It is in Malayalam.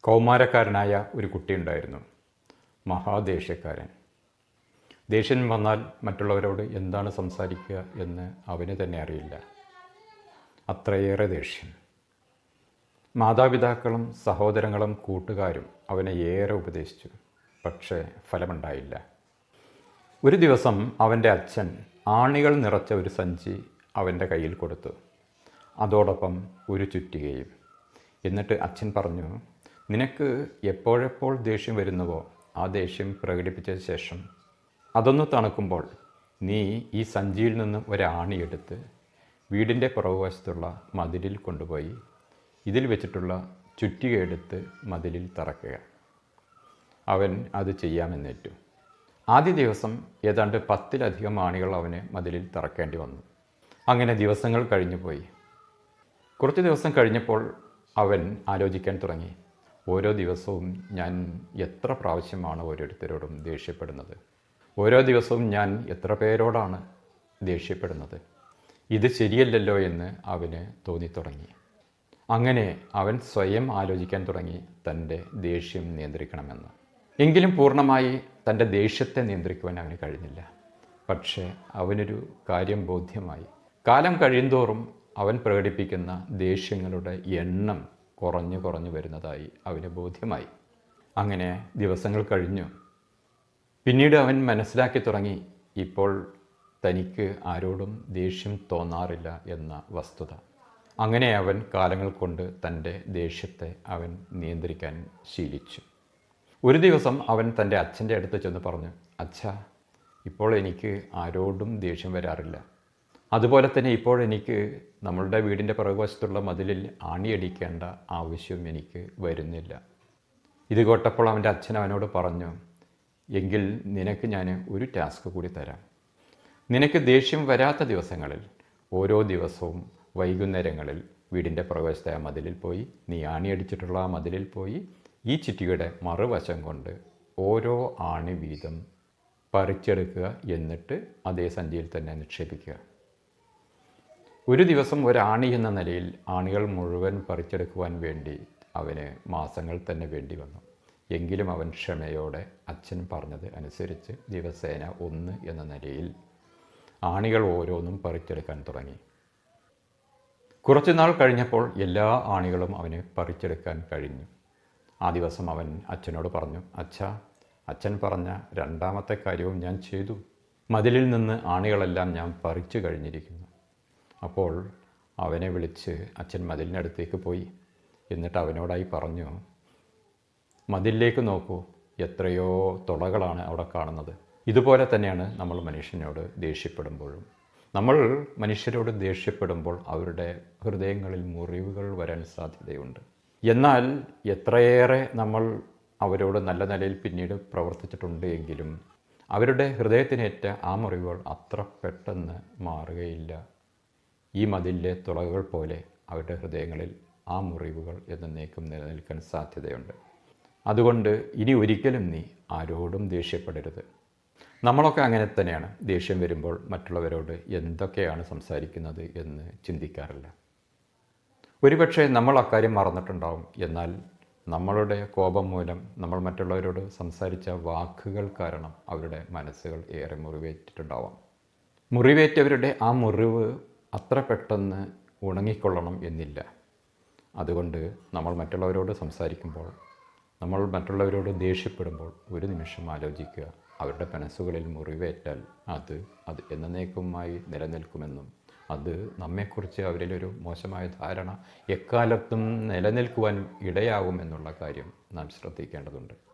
കൗമാരക്കാരനായ ഒരു കുട്ടിയുണ്ടായിരുന്നു. മഹാദേഷ്യക്കാരൻ. ദേഷ്യം വന്നാൽ മറ്റുള്ളവരോട് എന്താണ് സംസാരിക്കുക എന്ന് അവന് തന്നെ അറിയില്ല. അത്രയേറെ ദേഷ്യം മാതാപിതാക്കളും സഹോദരങ്ങളും കൂട്ടുകാരും അവനെ ഏറെ ഉപദേശിച്ചു. പക്ഷേ ഫലമുണ്ടായില്ല. ഒരു ദിവസം അവന്റെ അച്ഛൻ ആണികൾ നിറച്ച ഒരു സഞ്ചി അവന്റെ കയ്യിൽ കൊടുത്തു. അതോടൊപ്പം ഒരു ചുറ്റികയും. എന്നിട്ട് അച്ഛൻ പറഞ്ഞു നിനക്ക് എപ്പോഴെപ്പോൾ ദേഷ്യം വരുന്നുവോ ആ ദേഷ്യം പ്രകടിപ്പിച്ച ശേഷം അതൊന്ന് തണുക്കുമ്പോൾ നീ ഈ സഞ്ചിയിൽ നിന്ന് ഒരാണിയെടുത്ത് വീടിന്റെ പുറകുവശത്തുള്ള മതിലിൽ കൊണ്ടുപോയി ഇതിൽ വെച്ചിട്ടുള്ള ചുറ്റിക എടുത്ത് മതിലിൽ തറക്കുക. അവൻ അത് ചെയ്യാമെന്നേറ്റു. ആദ്യ ദിവസം ഏതാണ്ട് പത്തിലധികം ആണികൾ അവന് മതിലിൽ തറക്കേണ്ടി വന്നു. അങ്ങനെ ദിവസങ്ങൾ കഴിഞ്ഞു പോയി കുറച്ച് ദിവസം കഴിഞ്ഞപ്പോൾ അവൻ ആലോചിക്കാൻ തുടങ്ങി. ഓരോ ദിവസവും ഞാൻ എത്ര പ്രാവശ്യമാണ് ഓരോരുത്തരോടും ദേഷ്യപ്പെടുന്നത്? ഓരോ ദിവസവും ഞാൻ എത്ര പേരോടാണ് ദേഷ്യപ്പെടുന്നത്? ഇത് ശരിയല്ലല്ലോ എന്ന് അവന് തോന്നിത്തുടങ്ങി. അങ്ങനെ അവൻ സ്വയം ആലോചിക്കാൻ തുടങ്ങി തന്റെ ദേഷ്യം നിയന്ത്രിക്കണമെന്ന്. എങ്കിലും പൂർണമായി തന്റെ ദേഷ്യത്തെ നിയന്ത്രിക്കുവാൻ അവന് കഴിഞ്ഞില്ല. പക്ഷേ അവനൊരു കാര്യം ബോധ്യമായി. കാലം കഴിയുന്തോറും അവൻ പ്രകടിപ്പിക്കുന്ന ദേഷ്യങ്ങളുടെ എണ്ണം കുറഞ്ഞു കുറഞ്ഞു വരുന്നതായി അവന് ബോധ്യമായി. അങ്ങനെ ദിവസങ്ങൾ കഴിഞ്ഞു. പിന്നീട് അവൻ മനസ്സിലാക്കി തുടങ്ങി ഇപ്പോൾ തനിക്ക് ആരോടും ദേഷ്യം തോന്നാറില്ല എന്ന വസ്തുത. അങ്ങനെ അവൻ കാലങ്ങൾ കൊണ്ട് തന്റെ ദേഷ്യത്തെ അവൻ നിയന്ത്രിക്കാൻ ശീലിച്ചു. ഒരു ദിവസം അവൻ തന്റെ അച്ഛന്റെ അടുത്ത് ചെന്ന് പറഞ്ഞു അച്ഛ ഇപ്പോൾ എനിക്ക് ആരോടും ദേഷ്യം വരാറില്ല. അതുപോലെ തന്നെ ഇപ്പോൾ എനിക്ക് നമ്മളുടെ വീടിന്റെ പുറകുവശത്തുള്ള മതിലിൽ ആണിയടിക്കേണ്ട ആവശ്യം എനിക്ക് വരുന്നില്ല. ഇത് കേട്ടപ്പോൾ അവന്റെ അച്ഛൻ അവനോട് പറഞ്ഞു എങ്കിൽ നിനക്ക് ഞാൻ ഒരു ടാസ്ക് കൂടി തരാം. നിനക്ക് ദേഷ്യം വരാത്ത ദിവസങ്ങളിൽ ഓരോ ദിവസവും വൈകുന്നേരങ്ങളിൽ വീടിന്റെ പ്രവേശത്തെ ആ മതിലിൽ പോയി നീ ആണിയടിച്ചിട്ടുള്ള ആ മതിലിൽ പോയി ഈ ചിറ്റിയുടെ മറുവശം കൊണ്ട് ഓരോ ആണി വീതം പറിച്ചെടുക്കുക എന്നിട്ട് അതേ സഞ്ചിയിൽ തന്നെ നിക്ഷേപിക്കുക. ഒരു ദിവസം ഒരാണി എന്ന നിലയിൽ ആണികൾ മുഴുവൻ പറിച്ചെടുക്കുവാൻ വേണ്ടി അവന് മാസങ്ങൾ തന്നെ വേണ്ടി വന്നു. എങ്കിലും അവൻ ക്ഷമയോടെ അച്ഛൻ പറഞ്ഞത് അനുസരിച്ച് ദിവസേന ഒന്ന് എന്ന നിലയിൽ ആണികൾ ഓരോന്നും പറിച്ചെടുക്കാൻ തുടങ്ങി. കുറച്ചുനാൾ കഴിഞ്ഞപ്പോൾ എല്ലാ ആണികളും അവന് പറിച്ചെടുക്കാൻ കഴിഞ്ഞു. ആ ദിവസം അവൻ അച്ഛനോട് പറഞ്ഞു അച്ഛ അച്ഛൻ പറഞ്ഞ രണ്ടാമത്തെ കാര്യവും ഞാൻ ചെയ്തു. മതിലിൽ നിന്ന് ആണികളെല്ലാം ഞാൻ പറിച്ചു കഴിഞ്ഞിരിക്കുന്നു. അപ്പോൾ അവനെ വിളിച്ച് അച്ഛൻ മതിലിനടുത്തേക്ക് പോയി. എന്നിട്ട് അവനോടായി പറഞ്ഞു മതിലിലേക്ക് നോക്കൂ എത്രയോ തുളകളാണ് അവിടെ കാണുന്നത്. ഇതുപോലെ തന്നെയാണ് നമ്മൾ മനുഷ്യനോട് ദേഷ്യപ്പെടുമ്പോഴും. നമ്മൾ മനുഷ്യരോട് ദേഷ്യപ്പെടുമ്പോൾ അവരുടെ ഹൃദയങ്ങളിൽ മുറിവുകൾ വരാൻ സാധ്യതയുണ്ട്. എന്നാൽ എത്രയേറെ നമ്മൾ അവരോട് നല്ല നിലയിൽ പിന്നീട് പ്രവർത്തിച്ചിട്ടുണ്ട് എങ്കിലും അവരുടെ ഹൃദയത്തിനേറ്റ ആ മുറിവുകൾ അത്ര പെട്ടെന്ന് മാറുകയില്ല. ഈ മതിലിലെ തുളകൾ പോലെ അവരുടെ ഹൃദയങ്ങളിൽ ആ മുറിവുകൾ എന്നേക്കും നിലനിൽക്കാൻ സാധ്യതയുണ്ട്. അതുകൊണ്ട് ഇനി ഒരിക്കലും നീ ആരോടും ദേഷ്യപ്പെടരുത്. നമ്മളൊക്കെ അങ്ങനെ തന്നെയാണ്. ദേഷ്യം വരുമ്പോൾ മറ്റുള്ളവരോട് എന്തൊക്കെയാണ് സംസാരിക്കുന്നത് എന്ന് ചിന്തിക്കാറില്ല. ഒരുപക്ഷെ നമ്മൾ അക്കാര്യം മറന്നിട്ടുണ്ടാവും. എന്നാൽ നമ്മളുടെ കോപം മൂലം നമ്മൾ മറ്റുള്ളവരോട് സംസാരിച്ച വാക്കുകൾ കാരണം അവരുടെ മനസ്സുകൾ ഏറെ മുറിവേറ്റിട്ടുണ്ടാവാം. മുറിവേറ്റവരുടെ ആ മുറിവ് അത്ര പെട്ടെന്ന് ഉണങ്ങിക്കൊള്ളണം എന്നില്ല. അതുകൊണ്ട് നമ്മൾ മറ്റുള്ളവരോട് സംസാരിക്കുമ്പോൾ നമ്മൾ മറ്റുള്ളവരോട് ദേഷ്യപ്പെടുമ്പോൾ ഒരു നിമിഷം ആലോചിക്കുക. അവരുടെ മനസ്സുകളിൽ മുറിവേറ്റാൽ അത് അത് എന്നേക്കുമായി നിലനിൽക്കുമെന്നും അത് നമ്മെക്കുറിച്ച് അവരിലൊരു മോശമായ ധാരണ എക്കാലത്തും നിലനിൽക്കുവാൻ ഇടയാകുമെന്നുള്ള കാര്യം നാം ശ്രദ്ധിക്കേണ്ടതുണ്ട്.